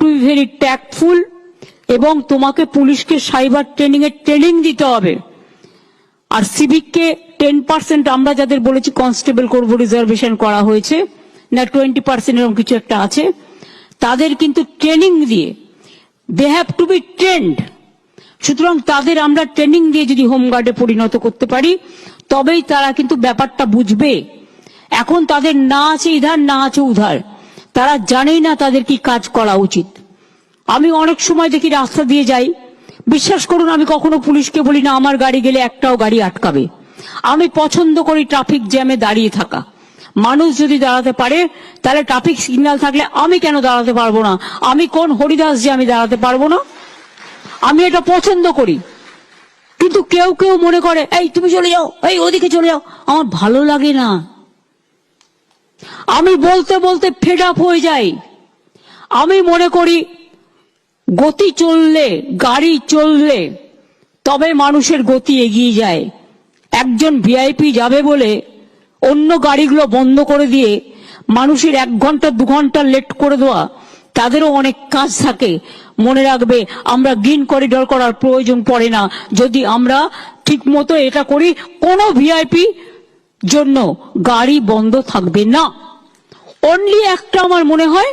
Two be very tactful এবং তোমাকে পুলিশকে সাইবার ট্রেনিং এর ট্রেনিং দিতে হবে। আর সিভিককে টেন পার্সেন্ট আমরা যাদের বলেছি কনস্টেবল করব রিজার্ভেশন করা হয়েছে। না টোয়েন্টি পার্সেন্ট এরকম কিছু একটা আছে। তাদের কিন্তু ট্রেনিং দিয়ে they have to be trained সুতরাং তাদের আমরা ট্রেনিং দিয়ে যদি হোমগার্ডে পরিণত করতে পারি, তবেই তারা কিন্তু ব্যাপারটা বুঝবে। এখন তাদের না আছে ইধার, না আছে উধার। তারা জানেই না তাদের কি কাজ করা উচিত। আমি অনেক সময় দেখি রাস্তা দিয়ে যাই। বিশ্বাস করুন, আমি কখনো পুলিশকে বলি, না, আমার গাড়ি গেলে একটাও গাড়ি আটকাবে। আমি পছন্দ করি ট্রাফিক জ্যামে দাঁড়িয়ে থাকা। মানুষ যদি দাঁড়াতে পারে, তাহলে ট্রাফিক সিগন্যাল থাকলে আমি কেন দাঁড়াতে পারব না? আমি কোন হরিদাস যে আমি দাঁড়াতে পারব না? আমি এটা পছন্দ করি। কিন্তু কেউ কেউ মনে করে, এই, তুমি চলে যাও, এই, ওদিকে চলে যাও। আমার ভালো লাগে না। আমি বলতে বলতে ফেড আপ হয়ে যাই। আমি মনে করি, গতি চললে, গাড়ি চললে, তবে মানুষের গতি এগিয়ে যায়। একজন ভিআইপি যাবে বলে অন্য গাড়িগুলো বন্ধ করে দিয়ে মানুষের এক ঘণ্টা, দু ঘণ্টা লেট করে দেওয়া, তাদেরও অনেক কাজ থাকে। মনে রাখবে, আমরা গ্রিন করিডর করার প্রয়োজন পড়ে না। যদি আমরা ঠিক মতো এটা করি, কোনো ভিআইপি জন্য গাড়ি বন্ধ থাকবে না। অনলি একটা আমার মনে হয়